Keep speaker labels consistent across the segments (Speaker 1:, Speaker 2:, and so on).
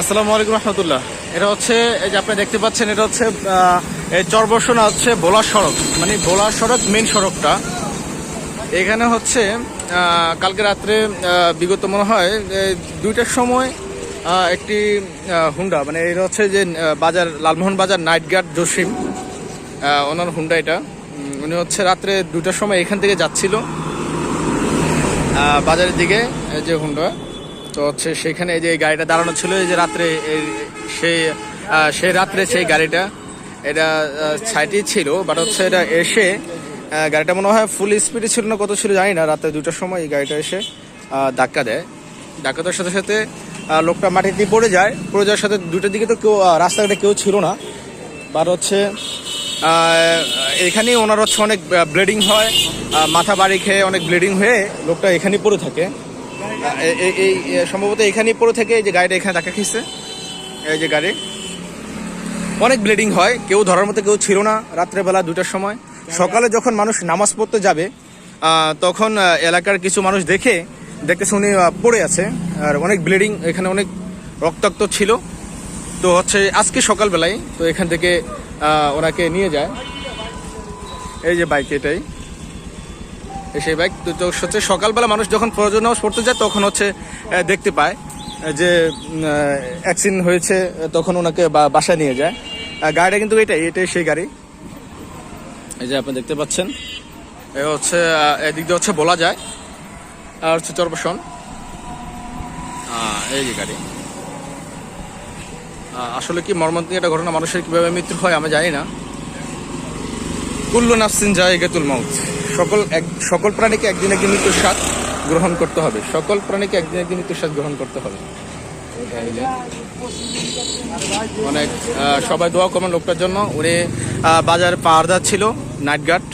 Speaker 1: আসসালামু আলাইকুম রহমতুল্লাহ। এটা হচ্ছে, এই যে আপনি দেখতে পাচ্ছেন, এটা হচ্ছে এই চরবর্ষণা হচ্ছে ভোলা সড়ক মানে ভোলা সড়ক মেন সড়কটা। এখানে হচ্ছে কালকে রাত্রে বিগত মনে হয় দুইটার সময় একটি হুন্ডা মানে এটা হচ্ছে যে বাজার, লালমোহন বাজার নাইট গার্ড জসিম ওনার হুন্ডা এটা। উনি হচ্ছে রাত্রে দুটার সময় এখান থেকে যাচ্ছিল বাজারের দিকে যে হুন্ডা। তো হচ্ছে সেখানে যে গাড়িটা দাঁড়ানো ছিল, এই যে রাত্রে সেই সেই রাত্রে সেই গাড়িটা, এটা সাইডেই ছিল বাট হচ্ছে এটা এসে গাড়িটা মনে হয় ফুল স্পিডে ছিল না, কত ছিল জানি না, রাত্রে দুটার সময় এই গাড়িটা এসে ধাক্কা দেয়। ধাক্কা দেওয়ার সাথে সাথে লোকটা মাটিতে পড়ে যায়, পড়ে যাওয়ার সাথে দুটার দিকে তো কেউ রাস্তাঘাটে কেউ ছিল না। বাট হচ্ছে এখানেই ওনার হচ্ছে অনেক ব্লিডিং হয় মাথা বাড়ি খেয়ে অনেক ব্লিডিং হয়ে লোকটা এখানেই পড়ে থাকে। এই সম্ভবত এখানেই পড়ে থেকে যে গাড়িটা এখানে ধাক্কা খেয়েছে। এই যে গাড়ি। অনেক ব্লিডিং হয়, কেউ ধরার মতো কেউ ছিল না রাত্রেবেলা দুটার সময়। সকালে যখন মানুষ নামাজ পড়তে যাবে তখন এলাকার কিছু মানুষ দেখে দেখতেছে উনি পড়ে আছে। আর অনেক ব্লিডিং এখানে অনেক রক্তাক্ত ছিল। তো হচ্ছে আজকে সকালবেলায়, তো এখান থেকে ওনাকে নিয়ে যায়। এই যে বাইক এটাই। সেই বাইক তো হচ্ছে সকালবেলা মানুষ যখন প্রয়োজন নামাজ পড়তে যায়, তখন হচ্ছে দেখতে পায় যে অ্যাক্সিডেন্ট হয়েছে তখন ওনাকে বাসায় নিয়ে যায়। গাড়িটা কিন্তু এটাই এটাই সেই গাড়ি। এই যে আপনি দেখতে পাচ্ছেন, এ হচ্ছে এদিক দিয়ে হচ্ছে বলা যায়, আর হচ্ছে চরবসন এই যে গাড়ি। আসলে কি মর্মান্তিক একটা ঘটনা মানুষের কীভাবে মৃত্যু হয় আমি জানি না। কুল্লু নাফসিন জায়গাতুল মাউত। সকল এক, সকল প্রাণীকে একদিন একদিন মৃত্যুর স্বাদ গ্রহণ করতে হবে। সকল প্রাণীকে একদিন একদিন মৃত্যুর স্বাদ গ্রহণ করতে হবে। অনেক সবাই দোয়া করবেন লোকটার জন্য। উনি বাজার পাহাড়দার ছিল নাইট গার্ড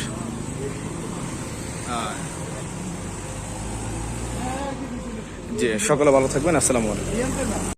Speaker 1: জি, সকলে ভালো থাকবেন। আসসালামু আলাইকুম।